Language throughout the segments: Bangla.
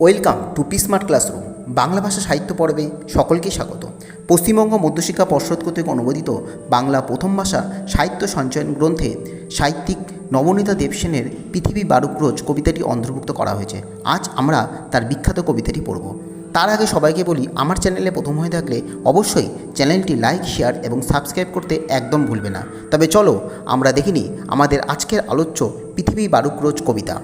Welcome to P smart classroom Bangla ভাষা সাহিত্য পর্বে সকলকে স্বাগত। পশ্চিমবঙ্গ মধ্যশিক্ষা পর্ষদ কর্তৃক অনুমোদিত বাংলা প্রথম ভাষা সাহিত্য সঞ্চয়ন গ্রন্থে সাহিত্যিক নবনীতা দেবসেনের পৃথিবী বারুক্রোজ কবিতাটি অন্তর্ভুক্ত করা হয়েছে। আজ আমরা তার বিখ্যাত কবিতাটি পড়ব। তার আগে সবাইকে বলি, আমার চ্যানেলে প্রথম হয়ে থাকলে অবশ্যই চ্যানেলটি লাইক, শেয়ার এবং সাবস্ক্রাইব করতে একদম ভুলবে না। তবে চলো আমরা দেখিনি আমাদের আজকের আলোচ্য পৃথিবী বারুক্রোজ কবিতা।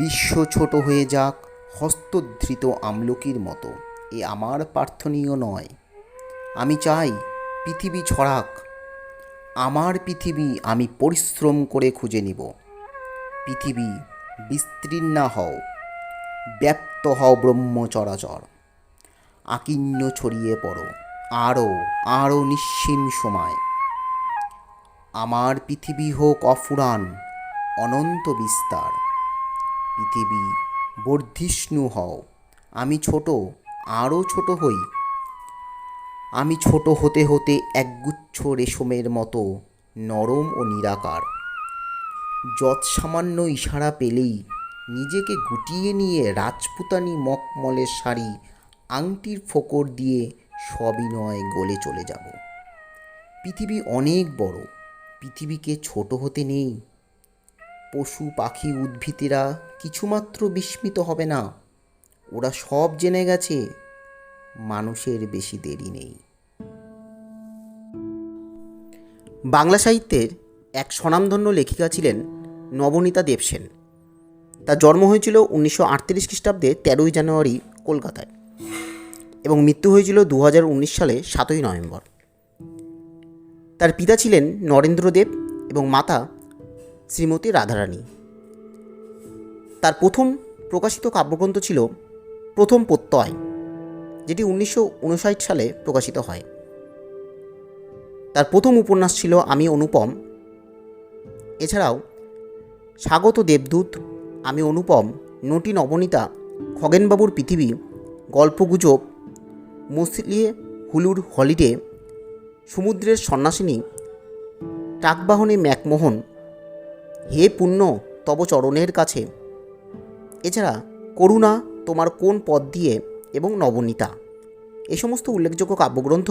বিশ্ব ছোট হয়ে যাক হস্তধৃত আমলকির মতো। এ আমার প্রার্থনীয় নয়। আমি চাই পৃথিবী ছড়াক। আমার পৃথিবী আমি পরিশ্রম করে খুঁজে নিব। পৃথিবী বিস্তীর্ণা হও, ব্যপ্ত হও ব্রহ্মচরাচর আকিন্য ছড়িয়ে পড়ো, আরও আরও নিশ্চিম সময়। আমার পৃথিবী হোক অফুরান, অনন্ত বিস্তার। পৃথিবী বর্ধিষ্ণু হও। আমি ছোট, আরও ছোট হই। আমি ছোট হতে হতে একগুচ্ছ রেশমের মতো নরম ও নিরাকার। যৎ সামান্য ইশারা পেলেই নিজেকে গুটিয়ে নিয়ে রাজপুতানি মকমলের শাড়ি আংটির ফোকর দিয়ে সবিনয় গলে চলে যাব। পৃথিবী অনেক বড়, পৃথিবীকে ছোট হতে নেই। পশু, পাখি, উদ্ভিদেরা কিছুমাত্র বিস্মিত হবে না। ওরা সব জেনে গেছে, মানুষের বেশি দেরি নেই। বাংলা সাহিত্যের এক স্বনামধন্য লেখিকা ছিলেন নবনীতা দেবসেন তার জন্ম হয়েছিল উনিশশো আটত্রিশ খ্রিস্টাব্দে তেরোই জানুয়ারি কলকাতায় এবং মৃত্যু হয়েছিল দু হাজার উনিশ সালে সাতই নভেম্বর। তার পিতা ছিলেন নরেন্দ্রদেব এবং মাতা শ্রীমতী রাধারানী। তার প্রথম প্রকাশিত কাব্যগ্রন্থ ছিল প্রথম প্রত্যয়, যেটি উনিশশো উনষাট সালে প্রকাশিত হয়। তার প্রথম উপন্যাস ছিল আমি অনুপম। এছাড়াও স্বাগত দেবদূত, আমি অনুপম, নটি নবনীতা, খগেনবাবুর পৃথিবী, গল্পগুজব, মুসলিয়ে হুলুর হলিডে, সমুদ্রের সন্ন্যাসিনী টাকবাহনে ম্যাকমোহন হে পুণ্য, তব চরণের কাছে। এছাড়া করুণা তোমার কোন পদ দিয়ে এবং নবনীতা। এ সমস্ত উল্লেখযোগ্য কাব্যগ্রন্থ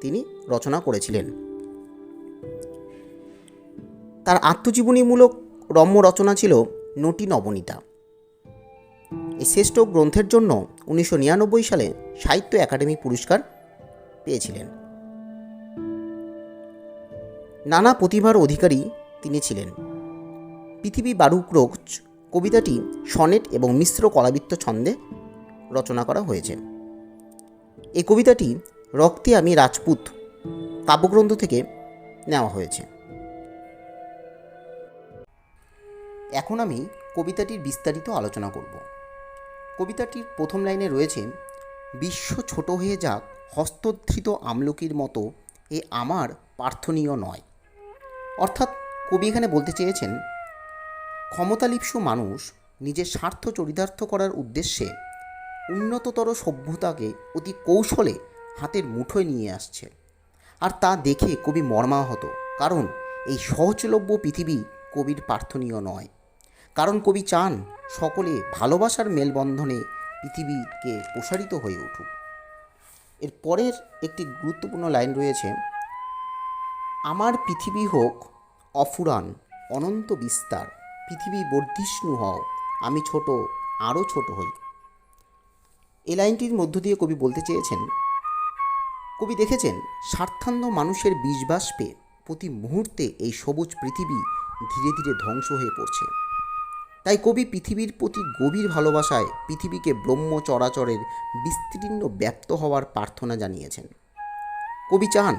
তিনি রচনা করেছিলেন। তার আত্মজীবনীমূলক রম্য রচনা ছিল নটি নবনীতা। এই শ্রেষ্ঠ গ্রন্থের জন্য উনিশশো নিরানব্বই সালে সাহিত্য একাডেমি পুরস্কার পেয়েছিলেন। নানা প্রতিভার অধিকারী তিনি ছিলেন। পৃথিবী বারুক্রোচ কবিতাটি সনেট এবং মিশ্র কলাবৃত্ত ছন্দে রচনা করা হয়েছে। এই কবিতাটি রক্তে আমি রাজপুত কাব্যগ্রন্থ থেকে নেওয়া হয়েছে। এখন আমি কবিতাটির বিস্তারিত আলোচনা করব। কবিতাটির প্রথম লাইনে রয়েছে, বিশ্ব ছোট হয়ে যাক হস্তধৃত আমলকির মতো এ আমার প্রার্থনীয় নয়। অর্থাৎ কবি এখানে বলতে চেয়েছেন ক্ষমতালিপ্সু মানুষ নিজের স্বার্থ চরিতার্থ করার উদ্দেশ্যে উন্নততর সভ্যতাকে অতি কৌশলে হাতের মুঠোয় নিয়ে আসছে। আর তা দেখে কবি মর্মাহত, কারণ এই সহজলভ্য পৃথিবী কবির প্রার্থনীয় নয়। কারণ কবি চান সকলে ভালোবাসার মেলবন্ধনে পৃথিবীকে প্রসারিত হয়ে উঠুক। এর পরের একটি গুরুত্বপূর্ণ লাইন রয়েছে, আমার পৃথিবী হোক অফুরান, অনন্ত বিস্তার। পৃথিবী বর্ধিষ্ণু হও, আমি ছোট, আরও ছোট হই। এই লাইনটির মধ্য দিয়ে কবি বলতে চেয়েছেন, কবি দেখেছেন স্বার্থান্ধ মানুষের বীজবাষ্পে প্রতি মুহূর্তে এই সবুজ পৃথিবী ধীরে ধীরে ধ্বংস হয়ে পড়ছে। তাই কবি পৃথিবীর প্রতি গভীর ভালোবাসায় পৃথিবীকে ব্রহ্ম চরাচরের বিস্তীর্ণ ব্যক্ত হওয়ার প্রার্থনা জানিয়েছেন। কবি চান,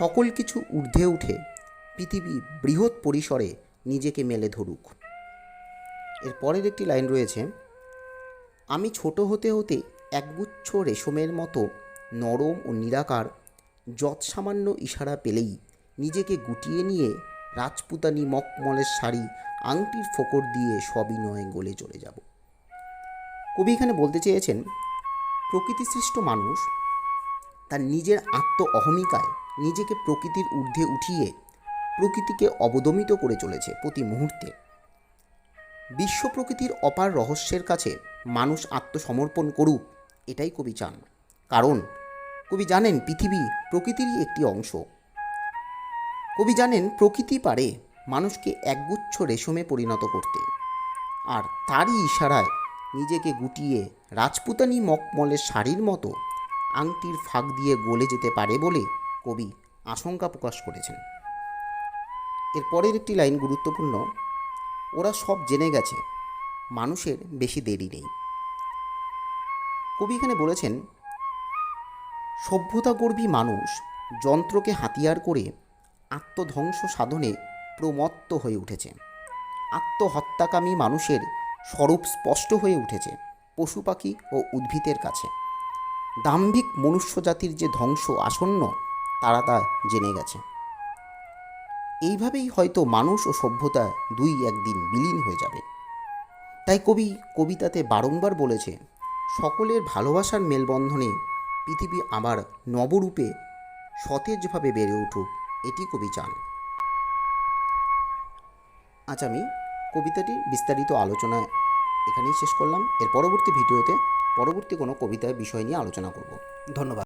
সকল কিছু ঊর্ধ্বে উঠে পৃথিবী বৃহৎ পরিসরে নিজেকে মেলে ধরুক। এর পরের একটি লাইন রয়েছে, আমি ছোট হতে হতে একগুচ্ছ রেশমের মতো নরম ও নিরাকার যৎসামান্য ইশারা পেলেই নিজেকে গুটিয়ে নিয়ে রাজপুতানি মকমলের শাড়ি আংটির ফোকর দিয়ে সবিনয়ে গলে চলে যাব। কবি এখানে বলতে চেয়েছেন, প্রকৃতিসৃষ্ট মানুষ তার নিজের আত্ম অহমিকায় নিজেকে প্রকৃতির ঊর্ধ্বে উঠিয়ে প্রকৃতিকে অবদমিত করে চলেছে প্রতি মুহূর্তে। বিশ্ব প্রকৃতির অপার রহস্যের কাছে মানুষ আত্মসমর্পণ করুক, এটাই কবি চান। কারণ, কবি জানেন পৃথিবী প্রকৃতিরই একটি অংশ। কবি জানেন প্রকৃতি পারে মানুষকে একগুচ্ছ রেশমে পরিণত করতে। আর তারই ইশারায় নিজেকে গুটিয়ে রাজপুতানি মকমলের শাড়ির মতো আংটির ফাঁক দিয়ে গলে যেতে পারে বলে কবি আশঙ্কা প্রকাশ করেছেন। এর পরের একটি লাইন গুরুত্বপূর্ণ। ওরা সব জেনে গেছে, মানুষের বেশি দেরি নেই। কবি এখানে বলেছেন সভ্যতাগর্ভী মানুষ যন্ত্রকে হাতিয়ার করে আত্মধ্বংস সাধনে প্রমত্ত হয়ে উঠেছে। আত্মহত্যাকামী মানুষের স্বরূপ স্পষ্ট হয়ে উঠেছে পশু পাখি ও উদ্ভিদের কাছে। দাম্ভিক মনুষ্যজাতির যে ধ্বংস আসন্ন, তারা তা জেনে গেছে। এইভাবেই হয়তো মানুষ ও সভ্যতা দুই একদিন বিলীন হয়ে যাবে। তাই কবি কবিতাতে বারংবার বলেছে, সকলের ভালোবাসার মেলবন্ধনে পৃথিবী আবার নবরূপে সতেজভাবে বেড়ে উঠুক এটি কবি চান। আজ আমি কবিতাটির বিস্তারিত আলোচনা এখানেই শেষ করলাম। এর পরবর্তী ভিডিওতে পরবর্তী কোনো কবিতার বিষয় নিয়ে আলোচনা করব। ধন্যবাদ।